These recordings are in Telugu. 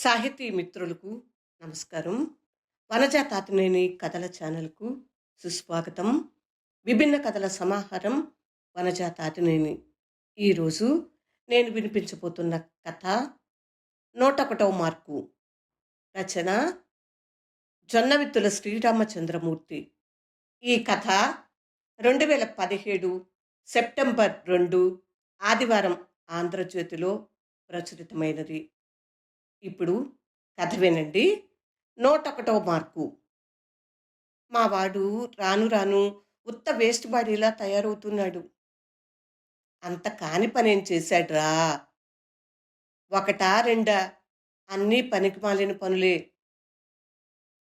సాహితీ మిత్రులకు నమస్కారం. వనజ తాతినేని కథల ఛానల్కు సుస్వాగతం. విభిన్న కథల సమాహారం వనజ తాతినేని. ఈరోజు నేను వినిపించబోతున్న కథ నూట ఒకటవ మార్కు రచన జొన్నవిత్తుల శ్రీరామచంద్రమూర్తి. ఈ కథ రెండు వేల పదిహేడు సెప్టెంబర్ రెండు ఆదివారం ఆంధ్రజ్యోతిలో ప్రచురితమైనది. ఇప్పుడు కథ వినండి. నూట ఒకటవ మార్కు మా వాడు రాను రాను ఉత్త వేస్ట్ బాడీలా తయారవుతున్నాడు. అంత కాని పనేం చేశాడ్రా? ఒకటా రెండా? అన్నీ పనికిమాలిన పనులే.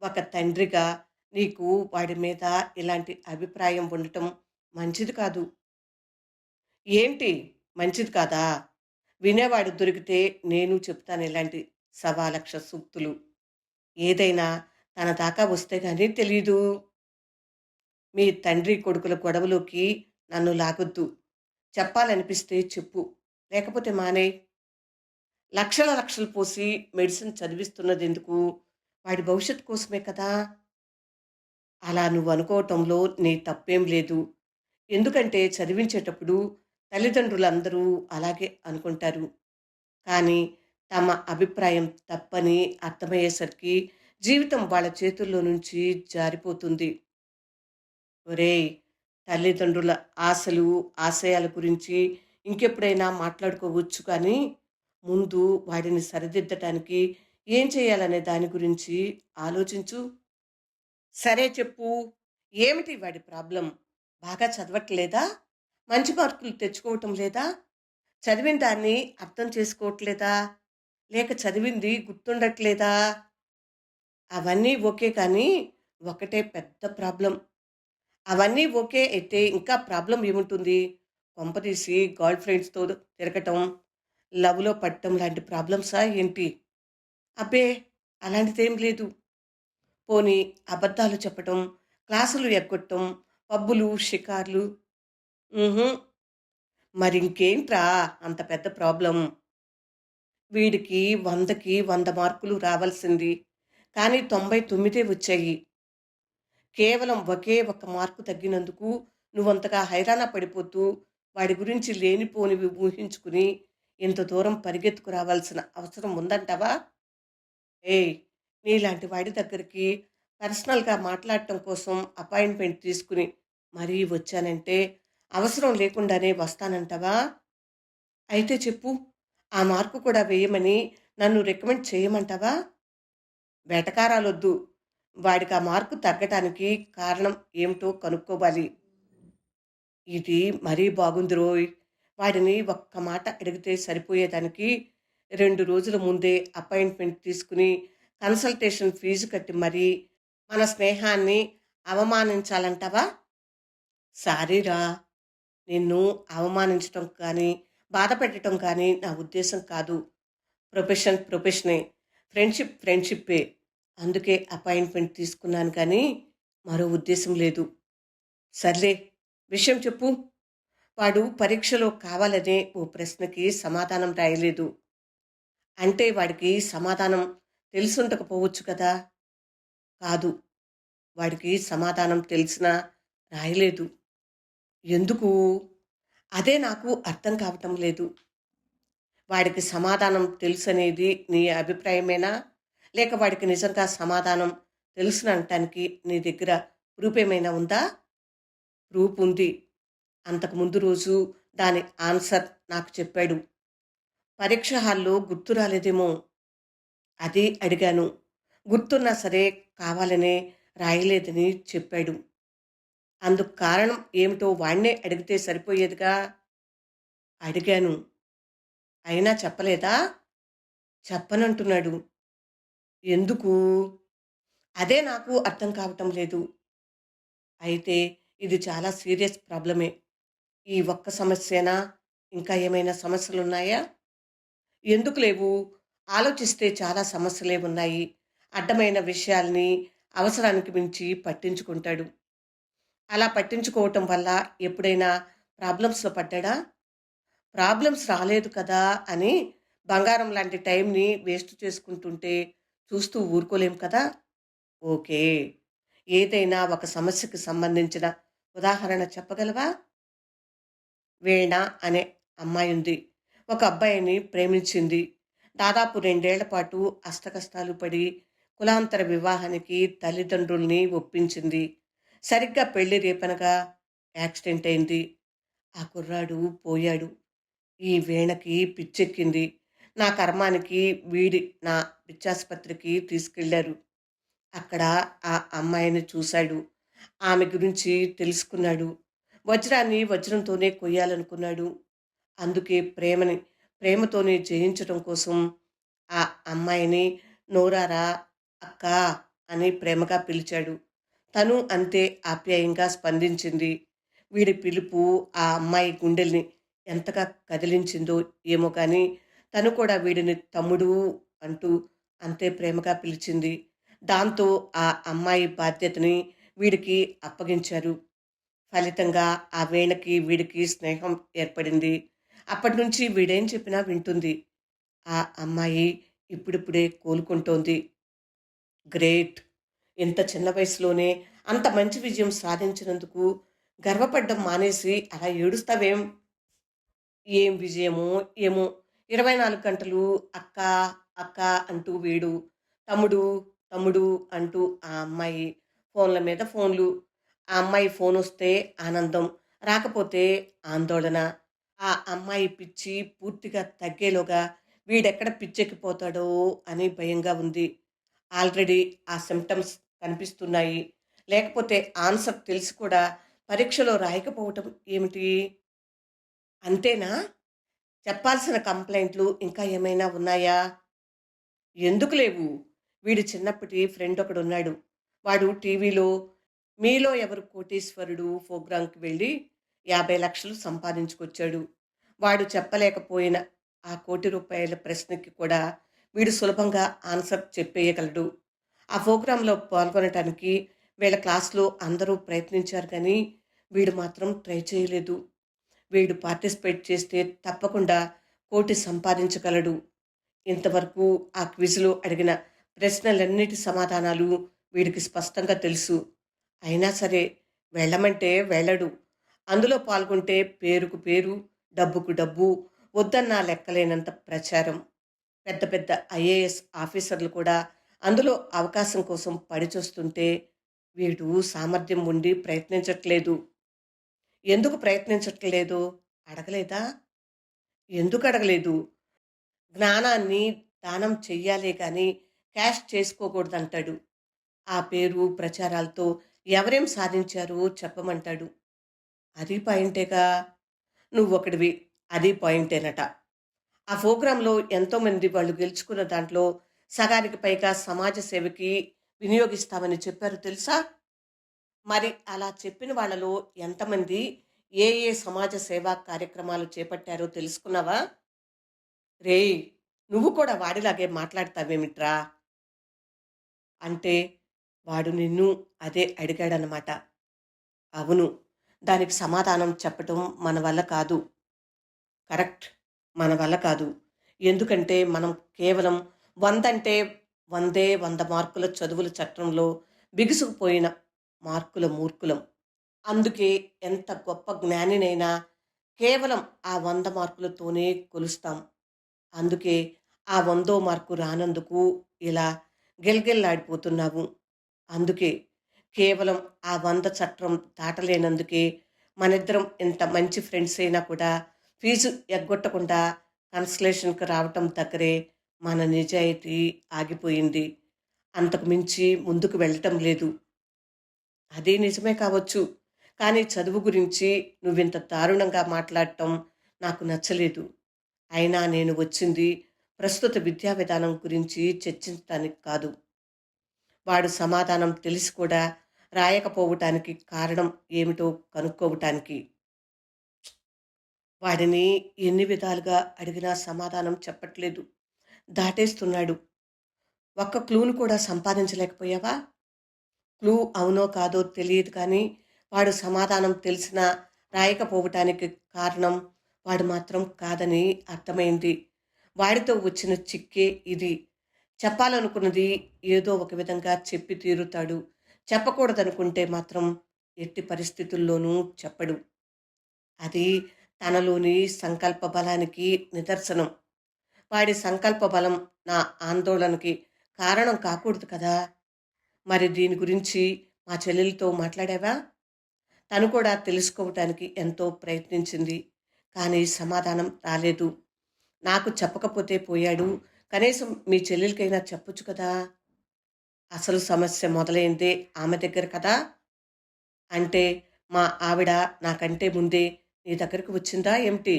ఒక తండ్రిగా నీకు వాడి మీద ఇలాంటి అభిప్రాయం ఉండటం మంచిది కాదు. ఏంటి? మంచిది కాదా? వినేవాడు దొరికితే నేను చెప్తాను ఇలాంటి సవా లక్ష సూక్తులు. ఏదైనా తన దాకా వస్తే కానీ తెలీదు. మీ తండ్రి కొడుకుల గొడవలోకి నన్ను లాగొద్దు. చెప్పాలనిపిస్తే చెప్పు. లేకపోతే మానే. లక్షల లక్షలు పోసి మెడిసిన్ చదివిస్తున్నది ఎందుకు వాడి భవిష్యత్ కోసమే కదా. అలా నువ్వు అనుకోవటంలో నీ తప్పేం లేదు. ఎందుకంటే చదివించేటప్పుడు తల్లిదండ్రులందరూ అలాగే అనుకుంటారు. కానీ తమ అభిప్రాయం తప్పని అర్థమయ్యేసరికి జీవితం వాళ్ళ చేతుల్లో నుంచి జారిపోతుంది. ఒరేయ్ తల్లిదండ్రుల ఆశలు ఆశయాల గురించి ఇంకెప్పుడైనా మాట్లాడుకోవచ్చు కానీ ముందు వాడిని సరిదిద్దటానికి ఏం చేయాలనే దాని గురించి ఆలోచించు. సరే చెప్పు ఏమిటి వాడి ప్రాబ్లం? బాగా చదవట్లేదా? మంచి మార్కులు తెచ్చుకోవటం లేదా? చదివిన దాన్ని అర్థం చేసుకోవట్లేదా? లేక చదివింది గుర్తుండట్లేదా? అవన్నీ ఓకే కానీ ఒకటే పెద్ద ప్రాబ్లం. అవన్నీ ఓకే అయితే ఇంకా ప్రాబ్లం ఏముంటుంది? కొంపదీసి గర్ల్ ఫ్రెండ్స్తో తిరగటం లవ్లో పడటం లాంటి ప్రాబ్లమ్సా ఏంటి? అబ్బే! అలాంటిదేం లేదు. పోనీ అబద్ధాలు చెప్పటం క్లాసులు ఎగ్గొట్టడం పబ్బులు షికార్లు. ఉహుం. మరి ఇంకేంట్రా అంత పెద్ద ప్రాబ్లం? వీడికి వందకి వంద మార్కులు రావాల్సింది. కానీ తొంభై తొమ్మిదే వచ్చాయి. కేవలం ఒకే ఒక్క మార్కు తగ్గినందుకు నువ్వంతగా హైరాణ పడిపోతూ వాడి గురించి లేనిపోనివి ఊహించుకుని ఇంత దూరం పరిగెత్తుకు రావాల్సిన అవసరం ఉందంటావా? ఏయ్ నీలాంటి వాడి దగ్గరికి పర్సనల్గా మాట్లాడటం కోసం అపాయింట్మెంట్ తీసుకుని మరీ వచ్చానంటే అవసరం లేకుండానే వస్తానంటావా? అయితే చెప్పు. ఆ మార్కు కూడా వేయమని నన్ను రికమెండ్ చేయమంటావా? వెటకారాలొద్దు. వాడికి ఆ మార్కు తగ్గటానికి కారణం ఏమిటో కనుక్కోవాలి. ఇది మరీ బాగుంది రోయ్. వాడిని ఒక్క మాట అడిగితే సరిపోయేదానికి రెండు రోజుల ముందే అపాయింట్మెంట్ తీసుకుని కన్సల్టేషన్ ఫీజు కట్టి మరీ మన స్నేహాన్ని అవమానించాలంటావా? సారీరా నిన్ను అవమానించటం కానీ బాధపెట్టడం కానీ నా ఉద్దేశం కాదు. ప్రొఫెషన్ ప్రొఫెషనే. ఫ్రెండ్షిప్ ఫ్రెండ్షిప్పే. అందుకే అపాయింట్మెంట్ తీసుకున్నాను కానీ మరో ఉద్దేశం లేదు. సర్లే విషయం చెప్పు. వాడు పరీక్షలో కావాలనే ఓ ప్రశ్నకి సమాధానం రాయలేదు. అంటే వాడికి సమాధానం తెలుసుండకపోవచ్చు కదా? కాదు. వాడికి సమాధానం తెలిసినా రాయలేదు. ఎందుకు? అదే నాకు అర్థం కావటం లేదు. వాడికి సమాధానం తెలుసు అనేది నీ అభిప్రాయమేనా? లేక వాడికి నిజంగా సమాధానం తెలుసునంటానికి నీ దగ్గర ప్రూఫ్ ఏమైనా ఉందా? ప్రూఫ్ ఉంది అంతకు ముందు రోజు దాని ఆన్సర్ నాకు చెప్పాడు. పరీక్ష హాల్లో గుర్తు రాలేదేమో? అది అడిగాను. గుర్తున్నా సరే కావాలనే రాయలేదని చెప్పాడు. అందుకు కారణం ఏమిటో వాణ్ణే అడిగితే సరిపోయేదిగా? అడిగాను. అయినా చెప్పలేదా? చెప్పనంటున్నాడు. ఎందుకు? అదే నాకు అర్థం కావటం లేదు. అయితే ఇది చాలా సీరియస్ ప్రాబ్లమే. ఈ ఒక్క సమస్యనా? ఇంకా ఏమైనా సమస్యలు ఉన్నాయా ఎందుకు లేవు? ఆలోచిస్తే చాలా సమస్యలే ఉన్నాయి. అడ్డమైన విషయాల్ని అవసరానికి మించి పట్టించుకుంటాడు. అలా పట్టించుకోవటం వల్ల ఎప్పుడైనా ప్రాబ్లమ్స్లో పడ్డాడా? ప్రాబ్లమ్స్ రాలేదు కదా అని బంగారం లాంటి టైంని వేస్ట్ చేసుకుంటుంటే చూస్తూ ఊరుకోలేం కదా? ఓకే. ఏదైనా ఒక సమస్యకు సంబంధించిన ఉదాహరణ చెప్పగలవా? వీణ అనే అమ్మాయి ఉంది. ఒక అబ్బాయిని ప్రేమించింది. దాదాపు రెండేళ్ళ పాటు అష్టకష్టాలు పడి కులాంతర వివాహానికి తల్లిదండ్రుల్ని ఒప్పించింది. సరిగ్గా పెళ్ళి రేపనగా యాక్సిడెంట్ అయింది. ఆ కుర్రాడు పోయాడు. ఈ వీణకి పిచ్చెక్కింది. నా కర్మానికి వీడి నా పిచ్చాసుపత్రికి తీసుకెళ్ళారు అక్కడ ఆ అమ్మాయిని చూశాడు. ఆమె గురించి తెలుసుకున్నాడు. వజ్రాన్ని వజ్రంతోనే కొయ్యాలనుకున్నాడు. అందుకే ప్రేమని ప్రేమతోనే జయించడం కోసం ఆ అమ్మాయిని నోరారా అక్క అని ప్రేమగా పిలిచాడు. తను అంతే ఆప్యాయంగా స్పందించింది. వీడి పిలుపు ఆ అమ్మాయి గుండెల్ని ఎంతగా కదిలించిందో ఏమో కానీ తను కూడా వీడిని తమ్ముడు అంటూ అంతే ప్రేమగా పిలిచింది. దాంతో ఆ అమ్మాయి బాధ్యతని వీడికి అప్పగించారు. ఫలితంగా ఆ వేణకి వీడికి స్నేహం ఏర్పడింది. అప్పటి నుంచి వీడేం చెప్పినా వింటుంది. ఆ అమ్మాయి ఇప్పుడిప్పుడే కోలుకుంటోంది. గ్రేట్! ఇంత చిన్న వయసులోనే అంత మంచి విజయం సాధించినందుకు గర్వపడ్డం మానేసి అలా ఏడుస్తావేం? ఏం విజయమో ఏమో. ఇరవై నాలుగు గంటలు అక్క అక్క అంటూ వీడు తమ్ముడు తమ్ముడు అంటూ ఆ అమ్మాయి ఫోన్ల మీద ఫోన్లు. ఆ అమ్మాయి ఫోన్ వస్తే ఆనందం రాకపోతే ఆందోళన. ఆ అమ్మాయి పిచ్చి పూర్తిగా తగ్గేలోగా వీడెక్కడ పిచ్చెక్కిపోతాడో అని భయంగా ఉంది. ఆల్రెడీ ఆ సిమ్టమ్స్ కనిపిస్తున్నాయి. లేకపోతే ఆన్సర్ తెలిసి కూడా పరీక్షలో రాయకపోవటం ఏమిటి? అంతేనా? చెప్పాల్సిన కంప్లైంట్లు ఇంకా ఏమైనా ఉన్నాయా? ఎందుకు లేవు? వీడు చిన్నప్పటి ఫ్రెండ్ ఒకడు ఉన్నాడు వాడు టీవీలో మీలో ఎవరు కోటీశ్వరుడు ప్రోగ్రాంకి వెళ్ళి యాభై లక్షలు సంపాదించుకొచ్చాడు. వాడు చెప్పలేకపోయిన ఆ కోటి రూపాయల ప్రశ్నకి కూడా వీడు సులభంగా ఆన్సర్ చెప్పేయగలడు. ఆ ప్రోగ్రాంలో పాల్గొనటానికి వీళ్ళ క్లాస్లో అందరూ ప్రయత్నించారు కానీ వీడు మాత్రం ట్రై చేయలేదు. వీడు పార్టిసిపేట్ చేస్తే తప్పకుండా కోటి సంపాదించగలడు. ఇంతవరకు ఆ క్విజ్లో అడిగిన ప్రశ్నలన్నిటి సమాధానాలు వీడికి స్పష్టంగా తెలుసు. అయినా సరే వెళ్ళమంటే వెళ్ళడు. అందులో పాల్గొంటే పేరుకు పేరు డబ్బుకు డబ్బు వద్దన్నా లెక్కలేనంత ప్రచారం. పెద్ద పెద్ద ఐఏఎస్ ఆఫీసర్లు కూడా అందులో అవకాశం కోసం పనిచూస్తుంటే వీడు సామర్థ్యం ఉండి ప్రయత్నించట్లేదు. ఎందుకు ప్రయత్నించట్లేదు అడగలేదా? ఎందుకు అడగలేదు? జ్ఞానాన్ని దానం చెయ్యాలే కానీ క్యాష్ చేసుకోకూడదంటాడు. ఆ పేరు ప్రచారాలతో ఎవరేం సాధించారో చెప్పమంటాడు. అది పాయింటేగా? నువ్వు అది పాయింటేనట. ఆ ప్రోగ్రాంలో ఎంతోమంది వాళ్ళు గెలుచుకున్న దాంట్లో సగానికి పైగా సమాజ సేవకి వినియోగిస్తామని చెప్పారు తెలుసా? మరి అలా చెప్పిన వాళ్ళలో ఎంతమంది ఏ ఏ సమాజ సేవా కార్యక్రమాలు చేపట్టారో తెలుసుకున్నావా? రే నువ్వు కూడా వాడిలాగే మాట్లాడతావేమిట్రా? అంటే వాడు నిన్ను అదే అడిగాడనమాట అవును దానికి సమాధానం చెప్పటం మన వల్ల కాదు. కరెక్ట్ మన వల్ల కాదు. ఎందుకంటే మనం కేవలం వందంటే వందే వంద మార్కుల చదువుల చట్టంలో బిగుసుకుపోయిన మార్కుల మూర్ఖులం. అందుకే ఎంత గొప్ప జ్ఞానినైనా కేవలం ఆ వంద మార్కులతోనే కొలుస్తాం. అందుకే ఆ వందో మార్కు రానందుకు ఇలా గిల్గిల్లాడిపోతున్నావు. అందుకే కేవలం ఆ వంద చట్టం దాటలేనందుకే మనిద్దరం ఎంత మంచి ఫ్రెండ్స్ అయినా కూడా ఫీజు ఎగ్గొట్టకుండా కన్సలేషన్కి రావటం దగ్గరే మన నిజాయితీ ఆగిపోయింది. అంతకు మించి ముందుకు వెళ్ళటం లేదు. అదే నిజమే కావచ్చు. కానీ చదువు గురించి నువ్వింత దారుణంగా మాట్లాడటం నాకు నచ్చలేదు. అయినా నేను వచ్చింది ప్రస్తుత విద్యా విధానం గురించి చర్చించడానికి కాదు. వాడు సమాధానం తెలిసి కూడా రాయకపోవటానికి కారణం ఏమిటో కనుక్కోవటానికి. వాడిని ఎన్ని విధాలుగా అడిగినా సమాధానం చెప్పట్లేదు. దాటేస్తున్నాడు. ఒక్క క్లూను కూడా సంపాదించలేకపోయావా? క్లూ అవునో కాదో తెలియదు కానీ వాడు సమాధానం తెలిసినా రాయకపోవటానికి కారణం వాడు మాత్రం కాదని అర్థమైంది. వాడితో వచ్చిన చిక్కే ఇది. చెప్పాలనుకున్నది ఏదో ఒక విధంగా చెప్పి తీరుతాడు. చెప్పకూడదనుకుంటే మాత్రం ఎట్టి పరిస్థితుల్లోనూ చెప్పడు. అది తనలోని సంకల్ప బలానికి నిదర్శనం. వాడి సంకల్ప బలం నా ఆందోళనకి కారణం కాకూడదు కదా! మరి దీని గురించి మా చెల్లెలతో మాట్లాడావా? తను కూడా తెలుసుకోవటానికి ఎంతో ప్రయత్నించింది. కానీ సమాధానం రాలేదు. నాకు చెప్పకపోతే పోయాడు. కనీసం మీ చెల్లెలకైనా చెప్పొచ్చు కదా! అసలు సమస్య మొదలైందే ఆమె దగ్గర కదా! అంటే మా ఆవిడ నాకంటే ముందే నీ దగ్గరకు వచ్చిందా ఏమిటి?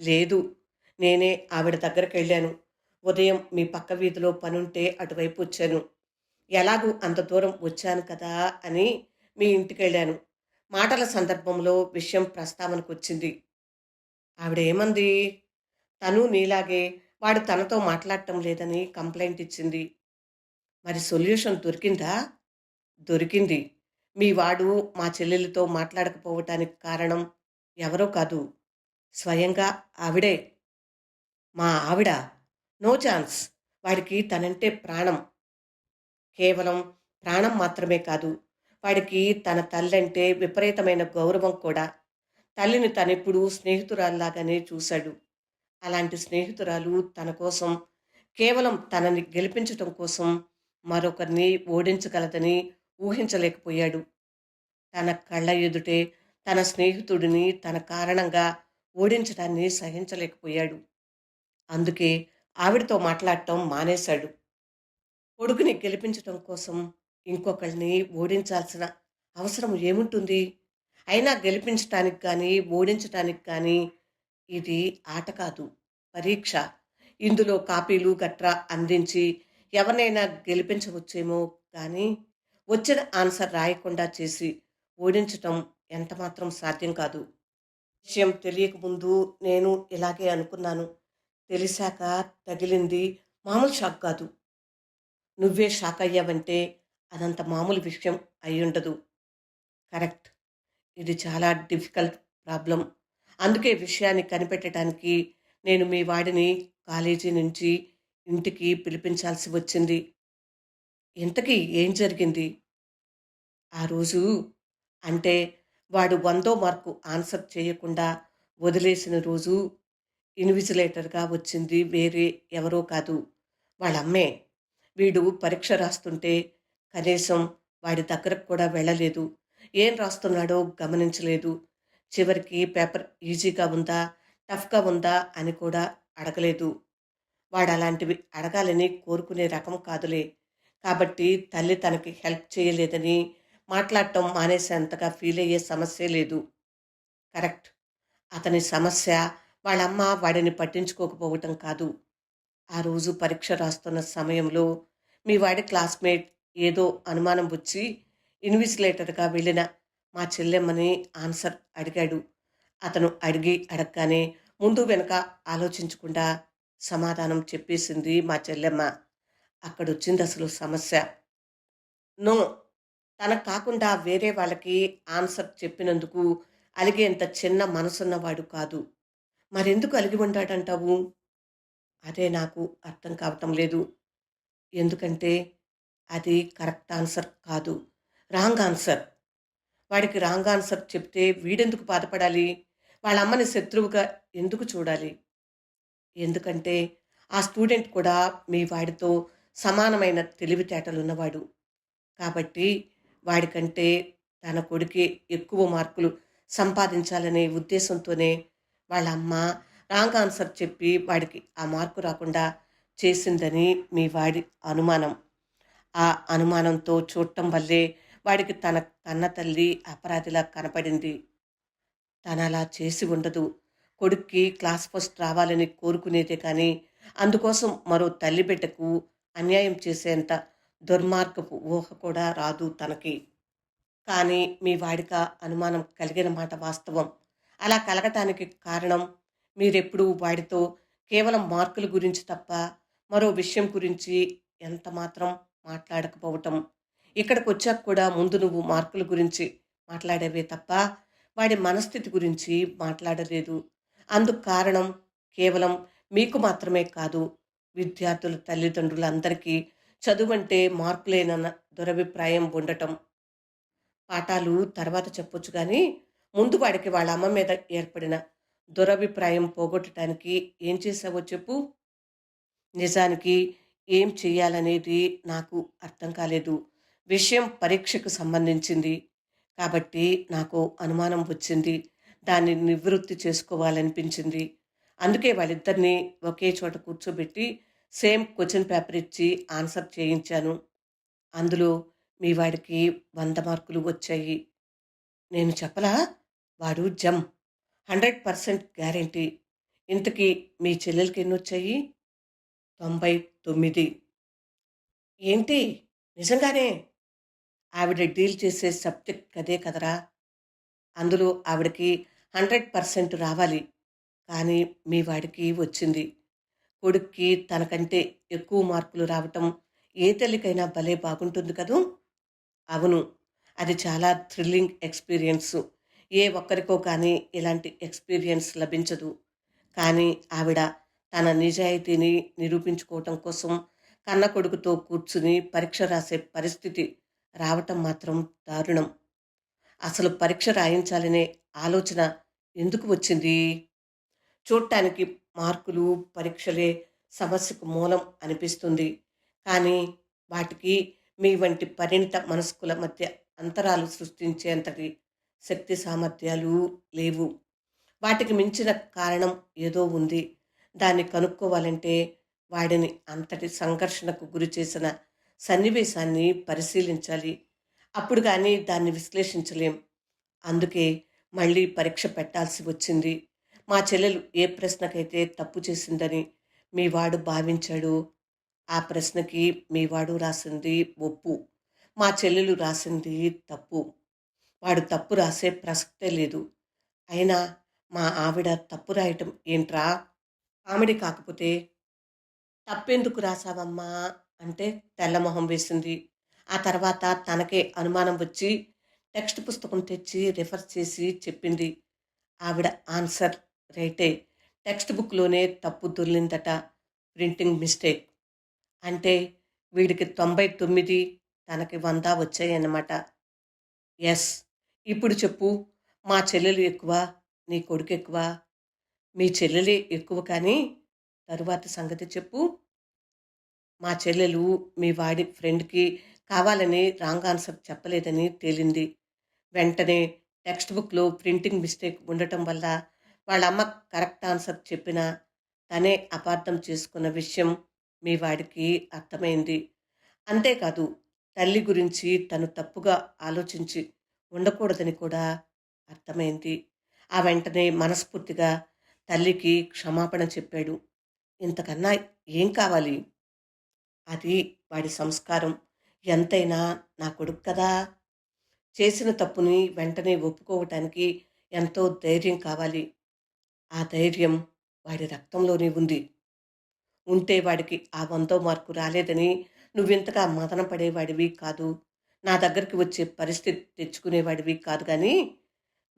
లేదు. నేనే ఆవిడ దగ్గరికి వెళ్ళాను ఉదయం మీ పక్క వీధిలో పనుంటే అటువైపు వచ్చాను. ఎలాగూ అంత దూరం వచ్చాను కదా అని మీ ఇంటికి వెళ్ళాను మాటల సందర్భంలో విషయం ప్రస్తావనకు వచ్చింది ఆవిడ ఏమంది తను నీలాగే వాడు తనతో మాట్లాడటం లేదని కంప్లైంట్ ఇచ్చింది. మరి సొల్యూషన్ దొరికిందా? దొరికింది. మీ వాడు మా చెల్లెలతో మాట్లాడకపోవటానికి కారణం ఎవరో కాదు. స్వయంగా ఆవిడే మా ఆవిడ నో ఛాన్స్. వాడికి తనంటే ప్రాణం. కేవలం ప్రాణం మాత్రమే కాదు వాడికి తన తల్లంటే విపరీతమైన గౌరవం కూడా. తల్లిని తనెప్పుడు స్నేహితురాల్లాగానే చూశాడు. అలాంటి స్నేహితురాలు తన కోసం కేవలం తనని గెలిపించటం కోసం మరొకరిని ఓడించగలదని ఊహించలేకపోయాడు. తన కళ్ళ ఎదుటే తన స్నేహితుడిని తన కారణంగా ఓడించడాన్ని సహించలేకపోయాడు. అందుకే ఆవిడతో మాట్లాడటం మానేశాడు. కొడుకుని గెలిపించటం కోసం ఇంకొకరిని ఓడించాల్సిన అవసరం ఏముంటుంది? అయినా గెలిపించటానికి కానీ ఓడించటానికి కానీ ఇది ఆట కాదు పరీక్ష. ఇందులో కాపీలు గట్రా అందించి ఎవరినైనా గెలిపించవచ్చేమో కానీ వచ్చిన ఆన్సర్ రాయకుండా చేసి ఓడించటం ఎంతమాత్రం సాధ్యం కాదు. విషయం తెలియకముందు నేను ఇలాగే అనుకున్నాను. తెలిసాక తగిలింది మామూలు షాక్ కాదు. నువ్వే షాక్ అయ్యావంటే అదంత మామూలు విషయం అయ్యుండదు కరెక్ట్. ఇది చాలా డిఫికల్ట్ ప్రాబ్లం. అందుకే విషయాన్ని కనిపెట్టడానికి నేను మీ వాడిని కాలేజీ నుంచి ఇంటికి పిలిపించాల్సి వచ్చింది. ఇంతకీ ఏం జరిగింది? ఆ రోజు అంటే వాడు వందో మార్కు ఆన్సర్ చేయకుండా వదిలేసిన రోజు ఇన్విజిలేటర్గా వచ్చింది. వేరే ఎవరో కాదు వాళ్ళ అమ్మే వీడు పరీక్ష రాస్తుంటే కనీసం వాడి దగ్గరకు కూడా వెళ్ళలేదు. ఏం రాస్తున్నాడో గమనించలేదు. చివరికి పేపర్ ఈజీగా ఉందా టఫ్గా ఉందా అని కూడా అడగలేదు. వాడు అలాంటివి అడగాలని కోరుకునే రకం కాదులే. కాబట్టి తల్లి తనకి హెల్ప్ చేయలేదని మాట్లాడటం మానేసేంతగా ఫీల్ అయ్యే సమస్య లేదు. కరెక్ట్. అతని సమస్య వాళ్ళమ్మ వాడిని పట్టించుకోకపోవటం కాదు. ఆ రోజు పరీక్ష రాస్తున్న సమయంలో మీ వాడి క్లాస్మేట్ ఏదో అనుమానం వచ్చి ఇన్విజిలేటర్గా వెళ్ళిన మా చెల్లెమ్మని ఆన్సర్ అడిగాడు. అతను అడిగి అడగగానే ముందు వెనక ఆలోచించకుండా సమాధానం చెప్పేసింది మా చెల్లెమ్మ. అక్కడొచ్చింది అసలు సమస్య. నో తనకు కాకుండా వేరే వాళ్ళకి ఆన్సర్ చెప్పినందుకు అలిగేంత చిన్న మనసున్నవాడు కాదు. మరెందుకు అలిగి ఉంటాడంటావు? అదే నాకు అర్థం కావటం లేదు. ఎందుకంటే అది కరెక్ట్ ఆన్సర్ కాదు. Wrong answer. వాడికి రాంగ్ ఆన్సర్ చెప్తే వీడెందుకు బాధపడాలి? వాళ్ళ అమ్మని శత్రువుగా ఎందుకు చూడాలి? ఎందుకంటే ఆ స్టూడెంట్ కూడా మీ వాడితో సమానమైన తెలివితేటలు ఉన్నవాడు. కాబట్టి వాడికంటే తన కొడుకే ఎక్కువ మార్కులు సంపాదించాలనే ఉద్దేశంతోనే వాళ్ళ అమ్మ రాంగ్ ఆన్సర్ చెప్పి వాడికి ఆ మార్కు రాకుండా చేసిందని మీ వాడి అనుమానం. ఆ అనుమానంతో చూడటం వల్లే వాడికి తన కన్న తల్లి అపరాధిలా కనపడింది. తన అలా చేసి ఉండదు. కొడుక్కి క్లాస్ ఫస్ట్ రావాలని కోరుకునేదే కానీ అందుకోసం మరో తల్లి బిడ్డకు అన్యాయం చేసేంత దుర్మార్గపు ఊహ కూడా రాదు తనకి. కానీ మీ వాడిక అనుమానం కలిగిన మాట వాస్తవం. అలా కలగటానికి కారణం మీరెప్పుడూ వాడితో కేవలం మార్కుల గురించి తప్ప మరో విషయం గురించి ఎంత మాత్రం మాట్లాడకపోవటం. ఇక్కడికి వచ్చాక కూడా ముందు నువ్వు మార్కుల గురించి మాట్లాడేవే తప్ప వాడి మనస్థితి గురించి మాట్లాడలేదు. అందుకు కారణం కేవలం మీకు మాత్రమే కాదు విద్యార్థుల తల్లిదండ్రులందరికీ చదువంటే మార్కులేనన్న దురభిప్రాయం ఉండటం. పాఠాలు తర్వాత చెప్పొచ్చు కానీ ముందు వాడికి వాళ్ళ అమ్మ మీద ఏర్పడిన దురభిప్రాయం పోగొట్టడానికి ఏం చేసావో చెప్పు. నిజానికి ఏం చెయ్యాలనేది నాకు అర్థం కాలేదు. విషయం పరీక్షకు సంబంధించింది. కాబట్టి నాకు అనుమానం వచ్చింది. దాన్ని నివృత్తి చేసుకోవాలనిపించింది. అందుకే వాళ్ళిద్దరినీ ఒకే చోట కూర్చోబెట్టి సేమ్ క్వశ్చన్ పేపర్ ఇచ్చి ఆన్సర్ చేయించాను. అందులో మీ వాడికి వంద మార్కులు వచ్చాయి. నేను చెప్పలా? వాడు జమ్ హండ్రెడ్ పర్సెంట్ గ్యారంటీ. ఇంతకీ మీ చెల్లెలకి ఎన్ని వచ్చాయి తొంభై తొమ్మిది. ఏంటి? నిజంగానే? ఆవిడ డీల్ చేసే సబ్జెక్ట్ అదే కదరా? అందులో ఆవిడకి హండ్రెడ్ పర్సెంట్ రావాలి. కానీ మీ వాడికి వచ్చింది. కొడుక్కి తనకంటే ఎక్కువ మార్కులు రావటం ఏ తల్లికైనా భలే బాగుంటుంది కదూ? అవును. అది చాలా థ్రిల్లింగ్ ఎక్స్పీరియన్స్. ఏ ఒక్కరికో కానీ ఇలాంటి ఎక్స్పీరియన్స్ లభించదు. కానీ ఆవిడ తన నిజాయితీని నిరూపించుకోవటం కోసం కన్న కొడుకుతో కూర్చుని పరీక్ష రాసే పరిస్థితి రావటం మాత్రం దారుణం. అసలు పరీక్ష రాయించాలనే ఆలోచన ఎందుకు వచ్చింది? చూడటానికి మార్కులు పరీక్షలే సమస్యకు మూలం అనిపిస్తుంది. కానీ వాటికి మీ వంటి పరిణిత మనస్కుల మధ్య అంతరాలు సృష్టించేంతటి శక్తి సామర్థ్యాలు లేవు. వాటికి మించిన కారణం ఏదో ఉంది. దాన్ని కనుక్కోవాలంటే వాడిని అంతటి సంఘర్షణకు గురి చేసిన సన్నివేశాన్ని పరిశీలించాలి. అప్పుడు కానీ దాన్ని విశ్లేషించలేం. అందుకే మళ్ళీ పరీక్ష పెట్టాల్సి వచ్చింది. మా చెల్లెలు ఏ ప్రశ్నకైతే తప్పు చేసిందని మీ వాడు భావించాడు ఆ ప్రశ్నకి మీ వాడు రాసింది ఒప్పు. మా చెల్లెలు రాసింది తప్పు. వాడు తప్పు రాసే ప్రసక్తే లేదు. అయినా మా ఆవిడ తప్పు రాయటం ఏంట్రా? కామెడీ కాకపోతే తప్పెందుకు రాసావమ్మా? అంటే తెల్లమొహం వేసింది. ఆ తర్వాత తనకే అనుమానం వచ్చి టెక్స్ట్ పుస్తకం తెచ్చి రిఫర్ చేసి చెప్పింది. ఆవిడ ఆన్సర్ రైటే. టెక్స్ట్ బుక్లోనే తప్పు దొర్లిందట. Printing mistake. అంటే వీడికి తొంభై తొమ్మిది తనకి వంద వచ్చాయన్నమాట. ఎస్. ఇప్పుడు చెప్పు మా చెల్లెలు ఎక్కువ నీ కొడుకు ఎక్కువ మీ చెల్లెలే ఎక్కువ కానీ తరువాత సంగతి చెప్పు. మా చెల్లెలు మీ వాడి ఫ్రెండ్కి కావాలని రాంగ్ ఆన్సర్ చెప్పలేదని తేలింది. వెంటనే టెక్స్ట్ బుక్లో ప్రింటింగ్ మిస్టేక్ ఉండటం వల్ల వాళ్ళ అమ్మ కరెక్ట్ ఆన్సర్ చెప్పినా తనే అపార్థం చేసుకున్న విషయం మీ వాడికి అర్థమైంది. అంతేకాదు తల్లి గురించి తను తప్పుగా ఆలోచించి ఉండకూడదని కూడా అర్థమైంది. ఆ వెంటనే మనస్ఫూర్తిగా తల్లికి క్షమాపణ చెప్పాడు. ఇంతకన్నా ఏం కావాలి? అది వాడి సంస్కారం. ఎంతైనా నా కొడుకు కదా. చేసిన తప్పుని వెంటనే ఒప్పుకోవటానికి ఎంతో ధైర్యం కావాలి. ఆ ధైర్యం వాడి రక్తంలోనే ఉంది. ఉంటే వాడికి ఆ వంతో మార్కు రాలేదని నువ్వింతగా మదన పడేవాడివి కాదు. నా దగ్గరికి వచ్చే పరిస్థితి తెచ్చుకునేవాడివి కాదు కానీ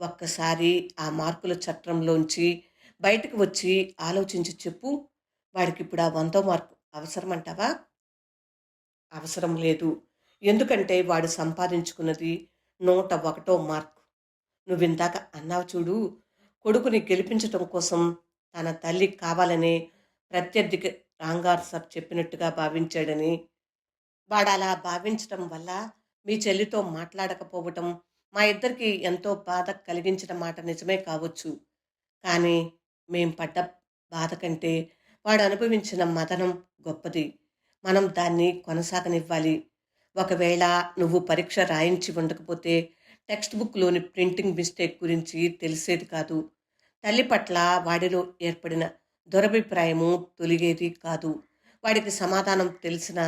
ఒక్కసారి ఆ మార్కుల చట్రంలోంచి బయటకు వచ్చి ఆలోచించి చెప్పు. వాడికి ఇప్పుడు ఆ వందో మార్కు అవసరమంటావా? అవసరం లేదు. ఎందుకంటే వాడు సంపాదించుకున్నది నూట ఒకటో మార్కు. నువ్విందాక అన్నావు చూడు కొడుకుని గెలిపించటం కోసం తన తల్లి కావాలనే ప్రత్యర్థికి రాంగార్ చెప్పినట్టుగా భావించాడని. వాడు అలా భావించటం వల్ల మీ చెల్లితో మాట్లాడకపోవటం మా ఇద్దరికి ఎంతో బాధ కలిగించిన మాట నిజమే కావచ్చు. కానీ మేం పడ్డ బాధ కంటే వాడు అనుభవించిన మదనం గొప్పది. మనం దాన్ని కొనసాగనివ్వాలి. ఒకవేళ నువ్వు పరీక్ష రాయించి ఉండకపోతే టెక్స్ట్ బుక్లోని ప్రింటింగ్ మిస్టేక్ గురించి తెలిసేది కాదు. తల్లి పట్ల వాడిలో ఏర్పడిన దురభిప్రాయము తొలిగేది కాదు. వాడికి సమాధానం తెలిసిన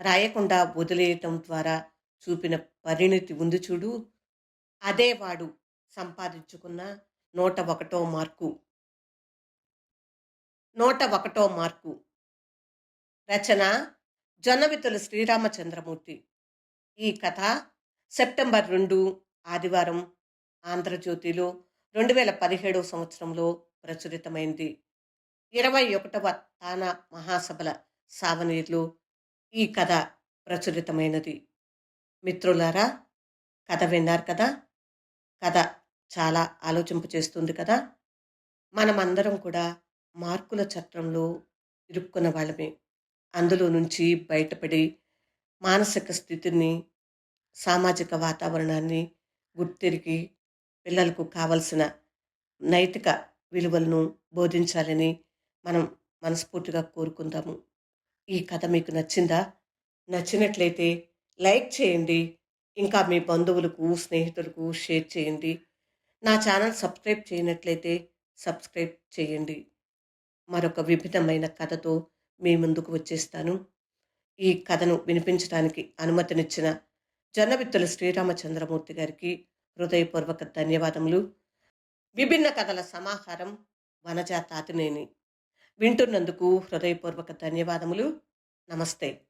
రాయకుండా వదిలేయటం ద్వారా చూపిన పరిణితి ఉంది చూడు. అదే వాడు సంపాదించుకున్న నూట ఒకటో మార్కు. నూట ఒకటో మార్కు. రచన జొన్నవితులు శ్రీరామచంద్రమూర్తి. ఈ కథ సెప్టెంబర్ రెండు ఆదివారం ఆంధ్రజ్యోతిలో రెండు వేల పదిహేడవ సంవత్సరంలో ప్రచురితమైంది. ఇరవై ఒకటవ తానా మహాసభల సావనీర్లో ఈ కథ ప్రచురితమైనది. మిత్రులారా కథ విన్నారు కదా? కథ చాలా ఆలోచింపు చేస్తుంది కదా? మనమందరం కూడా మార్కుల చట్రంలో ఇరుక్కున్న వాళ్ళమే. అందులో నుంచి బయటపడి మానసిక స్థితిని సామాజిక వాతావరణాన్ని గుర్తిరిగి పిల్లలకు కావలసిన నైతిక విలువలను బోధించాలని మనం మనస్ఫూర్తిగా కోరుకుందాము. ఈ కథ మీకు నచ్చిందా? నచ్చినట్లయితే లైక్ చేయండి. ఇంకా మీ బంధువులకు స్నేహితులకు షేర్ చేయండి. నా ఛానల్ సబ్స్క్రైబ్ చేయనట్లయితే సబ్స్క్రైబ్ చేయండి. మరొక విభిన్నమైన కథతో మీ ముందుకు వచ్చేస్తాను. ఈ కథను వినిపించడానికి అనుమతినిచ్చిన జొన్నవిత్తుల శ్రీరామచంద్రమూర్తి గారికి హృదయపూర్వక ధన్యవాదములు. విభిన్న కథల సమాహారం వనజా తాతినేని వింటున్నందుకు హృదయపూర్వక ధన్యవాదములు. నమస్తే.